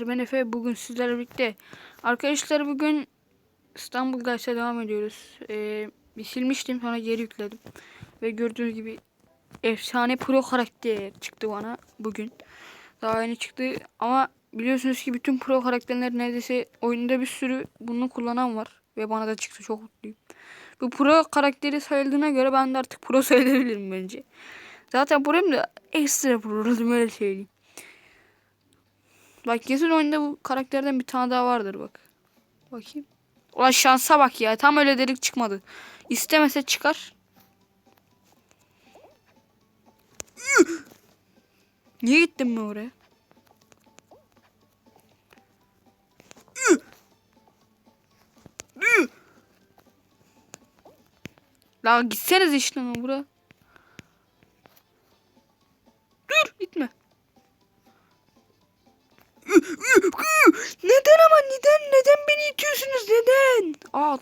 Ben Efe bugün sizlerle birlikte arkadaşlar bugün İstanbul Guys'a devam ediyoruz. Ee, bir silmiştim sonra geri yükledim. Ve gördüğünüz gibi efsane pro karakter çıktı bana bugün. Daha yeni çıktı ama biliyorsunuz ki bütün pro karakterler neredeyse oyunda bir sürü bunu kullanan var. Ve bana da çıktı çok mutluyum. Bu pro karakteri sayıldığına göre ben de artık pro sayılabilirim bence. Zaten pro'yum da ekstra pro oldum öyle söyleyeyim. Bak kesin oyunda bu karakterden bir tane daha vardır bak. Bakayım. Ulan şansa bak ya. Tam öyle delik çıkmadı. İstemese çıkar. Niye gittin ben oraya? La gitseniz işte lan bura.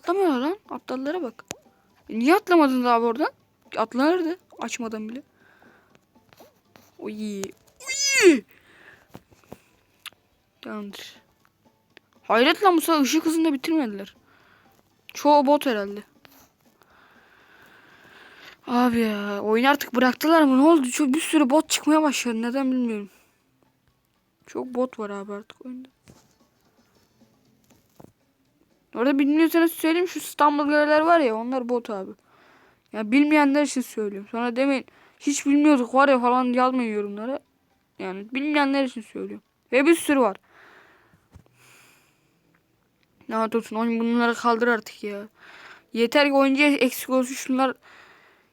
Atlamıyorlar lan. Atladılara bak. E, niye atlamadınız abi oradan? Atlanırdı açmadan bile. Oy. Oy. Tamamdır. Hayret lan bu sefer ışık hızında bitirmediler. Çoğu bot herhalde. Abi ya oyunu artık bıraktılar mı ne oldu? Çok bir sürü bot çıkmaya başladı neden bilmiyorum. Çok bot var abi artık oyunda. Orada bilmiyorsanız söyleyeyim şu İstanbul görevler var ya onlar bot abi. Ya bilmeyenler için söylüyorum. Sonra demeyin hiç bilmiyorduk var ya falan yazmayın yorumlara. Yani bilmeyenler için söylüyorum. Ve bir sürü var. Lanet olsun oyun bunları kaldır artık ya. Yeter ki oyuncu eksik olsun şunlar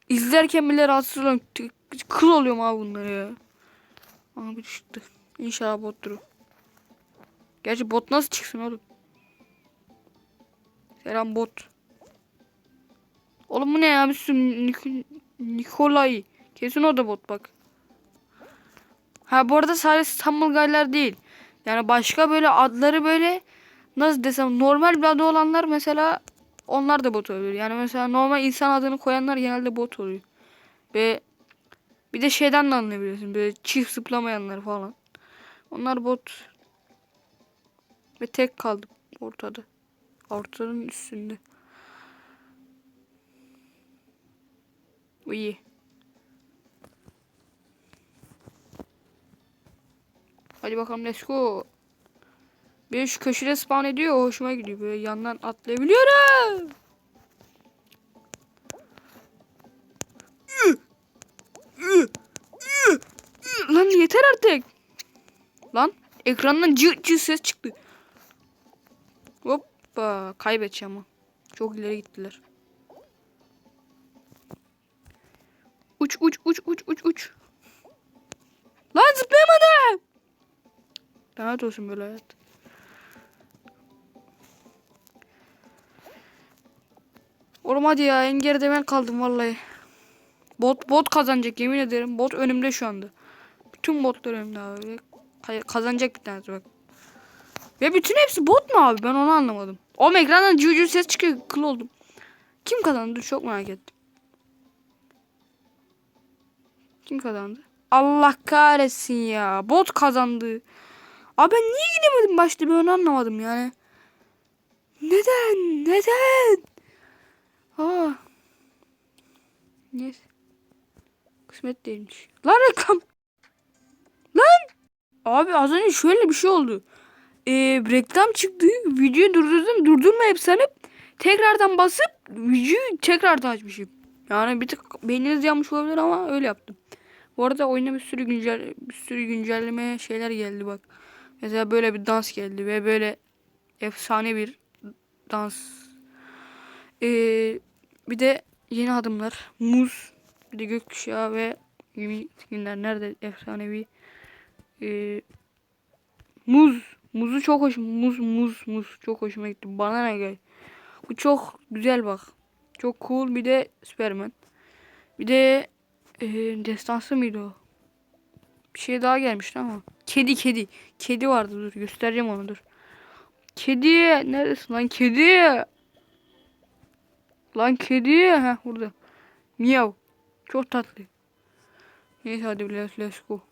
izlerken bile rahatsız oluyorum. Kıl oluyorum abi bunları ya. Abi çıktı. İnşallah bottur. o. Gerçi bot nasıl çıksın oğlum? Selam bot. Oğlum bu ne ya? Bir sürü Nik Nikolay. Kesin o da bot bak. Ha bu arada sadece İstanbul Gaylar değil. Yani başka böyle adları böyle nasıl desem normal bir adı olanlar mesela onlar da bot oluyor. Yani mesela normal insan adını koyanlar genelde bot oluyor. Ve bir de şeyden de anlayabiliyorsun. Böyle çift zıplamayanlar falan. Onlar bot. Ve tek kaldım ortada. Ortanın üstünde. Bu iyi. Hadi bakalım let's go. Bir şu köşede spawn ediyor. Hoşuma gidiyor. Böyle yandan atlayabiliyorum. Lan yeter artık. Lan ekrandan cı cı ses çıktı. Hoppa kaybedeceğim ama. Çok ileri gittiler. Uç uç uç uç uç uç. Lan zıplayamadım. Lanet olsun böyle hayat. Oğlum hadi ya en geride ben kaldım vallahi. Bot bot kazanacak yemin ederim. Bot önümde şu anda. Bütün botlar önümde abi. Kazanacak bir tanesi bak. Ve bütün hepsi bot mu abi? Ben onu anlamadım. O ekrandan cücü ses çıkıyor. Kıl oldum. Kim kazandı? Çok merak ettim. Kim kazandı? Allah kahretsin ya. Bot kazandı. Abi ben niye gidemedim başta ben onu anlamadım yani. Neden? Neden? Aa. Neyse. Kısmet değilmiş. Lan reklam. Lan. Abi az önce şöyle bir şey oldu. Ee, reklam çıktı. Videoyu durdurdum. Durdurmayıp sanıp tekrardan basıp videoyu tekrardan açmışım. Yani bir tık beyniniz yanmış olabilir ama öyle yaptım. Bu arada oyuna bir sürü güncel bir sürü güncelleme şeyler geldi bak. Mesela böyle bir dans geldi ve böyle efsane bir dans. Ee, bir de yeni adımlar. Muz, bir de gökkuşağı ve yeni skinler nerede efsanevi. Ee, muz, muzu çok hoş. Muz, muz, muz çok hoşuma gitti. Bana ne gel. Bu çok güzel bak. Çok cool bir de Superman. Bir de ee, destansı mıydı o? Bir şey daha gelmişti ama. Kedi kedi. Kedi vardı dur göstereceğim onu dur. Kedi neredesin lan kedi? Lan kedi ha burada. Miyav. Çok tatlı. Neyse hadi let's, let's go.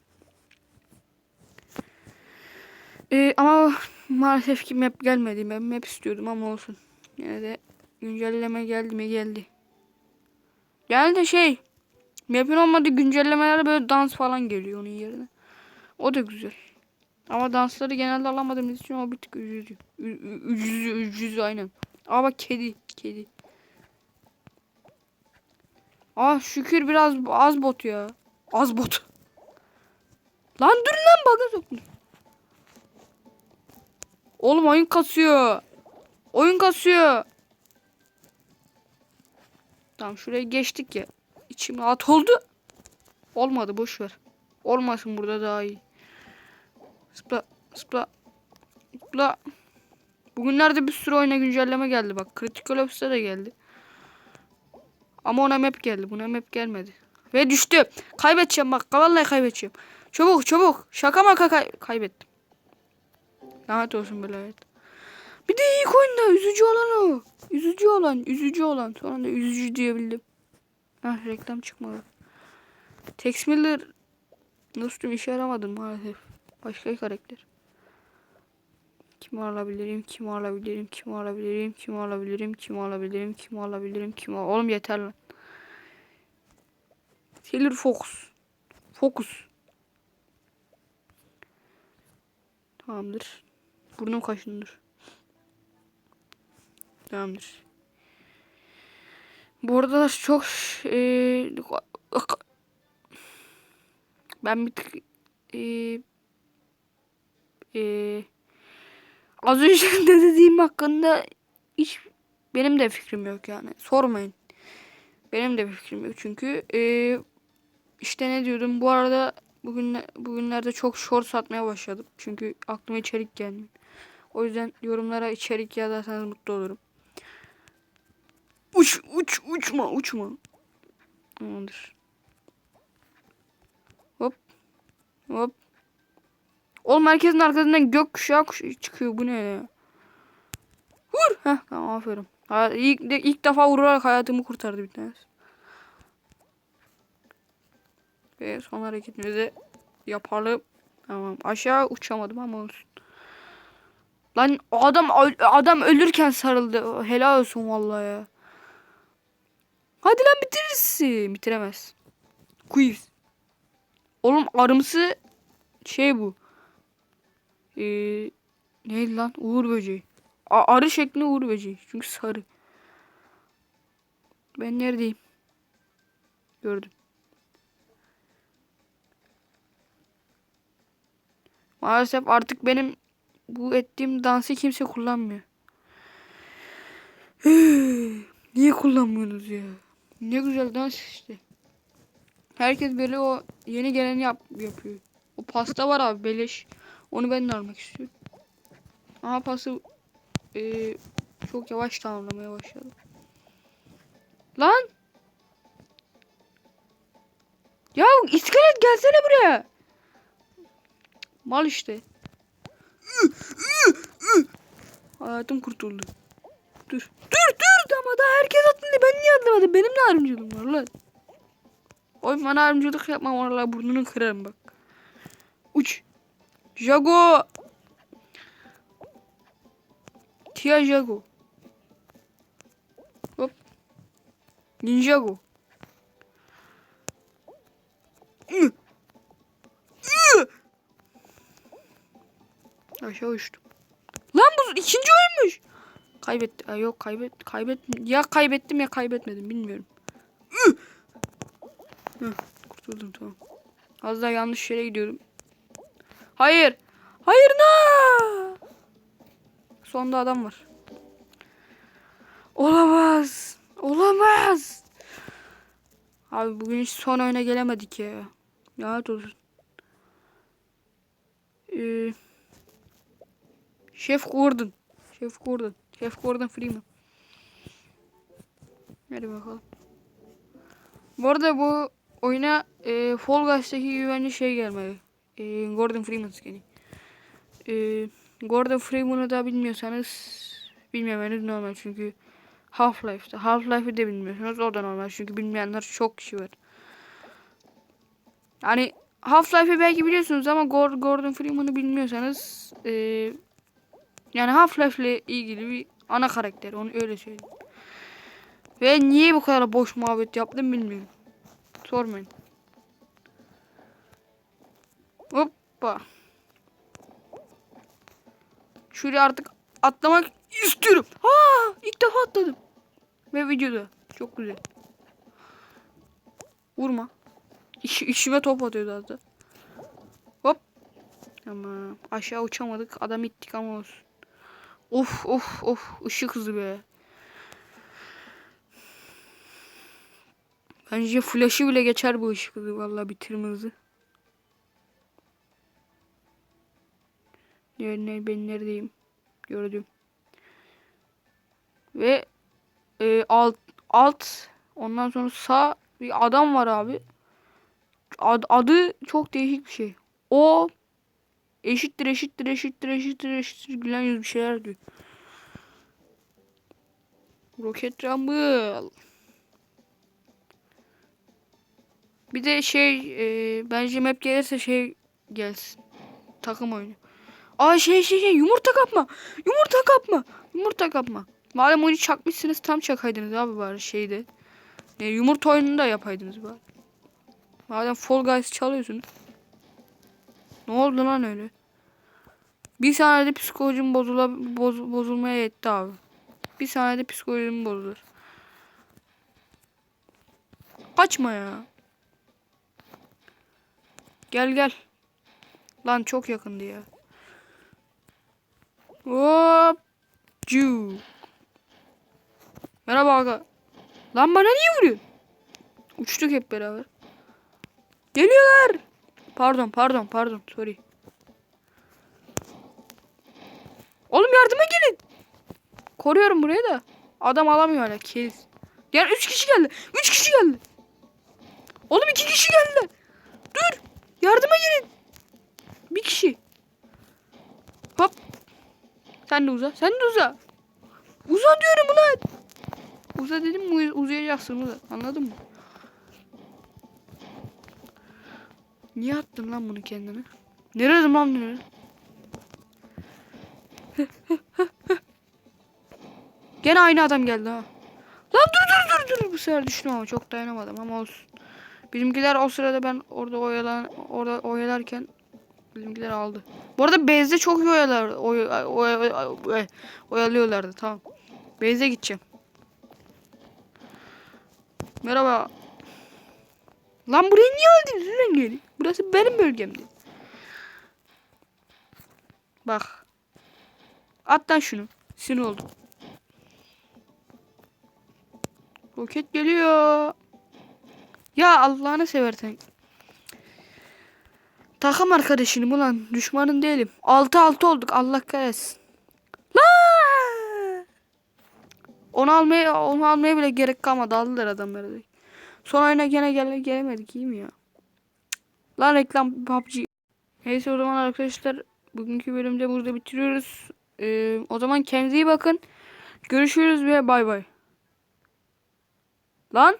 Ee, ama maalesef ki map gelmedi. Ben map istiyordum ama olsun. Yine de güncelleme geldi mi geldi. Geldi şey. Map'in olmadığı güncellemelerde böyle dans falan geliyor onun yerine. O da güzel. Ama dansları genelde alamadığımız için o bir tık ü- Üzücü, üzücü aynen. Aa bak kedi, kedi. Aa şükür biraz az bot ya. Az bot. Lan dur lan bug'a soktum. Oğlum oyun kasıyor. Oyun kasıyor. Tamam şuraya geçtik ya. İçim rahat oldu. Olmadı boş ver. Olmasın burada daha iyi. Zıpla zıpla zıpla. Bugünlerde bir sürü oyuna güncelleme geldi bak. Critical Ops'ta da geldi. Ama ona map geldi. Buna map gelmedi. Ve düştü. Kaybedeceğim bak. Vallahi kaybedeceğim. Çabuk çabuk. Şaka maka kay kaybettim. Lanet olsun böyle hayat. Bir de ilk oyunda üzücü olan o. Üzücü olan, üzücü olan. Sonra da üzücü diyebildim. Hah reklam çıkmadı. Tex Miller dostum işe yaramadı maalesef. Başka karakter. Kimi alabilirim, kimi alabilirim, kimi alabilirim, kimi alabilirim, kimi alabilirim, kimi alabilirim, kimi al... Oğlum yeter lan. Taylor Fox. Focus. Tamamdır. Burnum kaşındır. Tamamdır. Bu arada çok eee, ben bir tık eee, eee, az önce de dediğim hakkında hiç benim de fikrim yok yani. Sormayın. Benim de bir fikrim yok çünkü eee, işte ne diyordum bu arada bugün bugünlerde çok short satmaya başladım. Çünkü aklıma içerik gelmiyor. O yüzden yorumlara içerik yazarsanız mutlu olurum. Uç uç uçma uçma. Tamamdır. Hop. Hop. Oğlum merkezin arkasından gökkuşağı kuş- çıkıyor. Bu ne ya? Vur. Heh tamam aferin. Ha, ilk, de, ilk defa vurarak hayatımı kurtardı bir tanesi. Ve son hareketimizi yapalım. Tamam. Aşağı uçamadım ama olsun. Lan adam adam ölürken sarıldı. Helal olsun vallahi ya. Hadi lan bitirirsin. Bitiremez. Quiz. Oğlum arımsı şey bu. Ee, neydi lan? Uğur böceği. A- arı şeklinde uğur böceği. Çünkü sarı. Ben neredeyim? Gördüm. Maalesef artık benim bu ettiğim dansı kimse kullanmıyor. Niye kullanmıyorsunuz ya? Ne güzel dans işte. Herkes böyle o yeni geleni yap yapıyor. O pasta var abi beleş. Onu ben de almak istiyorum. Ama pası eee, çok yavaş tamamlamaya başladım. Lan! Ya iskelet gelsene buraya. Mal işte. Hayatım kurtuldu. Dur. Dur dur ama daha herkes atladı. Ben niye atlamadım? Benim de ayrımcılığım var lan. Oy bana ayrımcılık yapma vallahi burnunu kırarım bak. Uç. Jago. Tia Jago. Hop. Ninjago. Aşağı uçtum. Lan bu ikinci oyunmuş. Kaybetti. Ay yok kaybet kaybet ya kaybettim ya kaybetmedim bilmiyorum. Kurtuldum tamam. Az daha yanlış yere gidiyordum. Hayır. Hayır na. Sonda adam var. Olamaz. Olamaz. Abi bugün hiç son oyuna gelemedik ya. Lanet olsun. Ee, Şef Gordon. Şef Gordon. Şef Gordon Freeman. Hadi bakalım. Bu arada bu oyuna e, Fall Guys'taki bence şey gelmeli. E, Gordon Freeman skini. E, Gordon Freeman'ı da bilmiyorsanız bilmemeniz normal çünkü Half-Life'da. Half-Life'ı de bilmiyorsunuz o da normal çünkü bilmeyenler çok kişi var. Yani Half-Life'ı belki biliyorsunuz ama Gor- Gordon Freeman'ı bilmiyorsanız e, yani Half-Life ile ilgili bir ana karakter onu öyle söyleyeyim. Ve niye bu kadar boş muhabbet yaptım bilmiyorum. Sormayın. Hoppa. Şuraya artık atlamak istiyorum. Aa, ilk defa atladım. Ve videoda. Çok güzel. Vurma. İş, işime top atıyordu az da. Hop. Tamam. Aşağı uçamadık. Adam ittik ama olsun. Of of of. Işık hızı be. Bence flash'ı bile geçer bu ışık hızı. Vallahi bitirme hızı. Ne, ne, ben neredeyim? Gördüm. Ve e, alt alt ondan sonra sağ bir adam var abi. Ad, adı çok değişik bir şey. O eşittir eşittir eşittir eşittir eşittir gülen yüz bir şeyler diyor. Rocket Rumble. Bir de şey e, bence map gelirse şey gelsin. Takım oyunu. Aa şey şey şey yumurta kapma. Yumurta kapma. Yumurta kapma. Madem oyunu çakmışsınız tam çakaydınız abi bari şeyde. E, yumurta oyununu da yapaydınız bari. Madem Fall Guys çalıyorsunuz. Ne oldu lan öyle? Bir saniyede psikolojim bozula, boz, bozulmaya yetti abi. Bir saniyede psikolojim bozulur. Kaçma ya. Gel gel. Lan çok yakındı ya. Hop. Cu. Merhaba aga. Lan bana niye vuruyorsun? Uçtuk hep beraber. Geliyorlar. Pardon pardon pardon sorry. Oğlum yardıma gelin. Koruyorum burayı da. Adam alamıyor hala kez. Gel 3 kişi geldi. 3 kişi geldi. Oğlum 2 kişi geldi. Dur. Yardıma gelin. Bir kişi. Hop. Sen de uza. Sen de uza. Uza diyorum ulan. Uza dedim mi uzayacaksın uza. Anladın mı? Niye attın lan bunu kendine? Nerede lan bunu? Gene aynı adam geldi ha. Lan dur dur dur dur. Bu sefer düştüm ama çok dayanamadım ama olsun. Bizimkiler o sırada ben orada oyalan orada oyalarken bizimkiler aldı. Bu arada Beyz'de çok iyi oyalar oy, oy, oy, oy- oyalıyorlardı tamam. Beyz'e gideceğim. Merhaba. Lan buraya niye aldınız lan geri? Burası benim bölgemdi. Bak. At lan şunu. Sinir oldum. Roket geliyor. Ya Allah'ını seversen. Takım arkadaşınım ulan. Düşmanın değilim. 6-6 olduk. Allah kahretsin. Onu almaya, onu almaya bile gerek kalmadı. Aldılar adamları. Son oyuna gene gele, gelemedik. iyi mi ya? Lan reklam PUBG. Neyse o zaman arkadaşlar. Bugünkü bölümde burada bitiriyoruz. Ee, o zaman kendinize iyi bakın. Görüşürüz ve bay bay. Lan.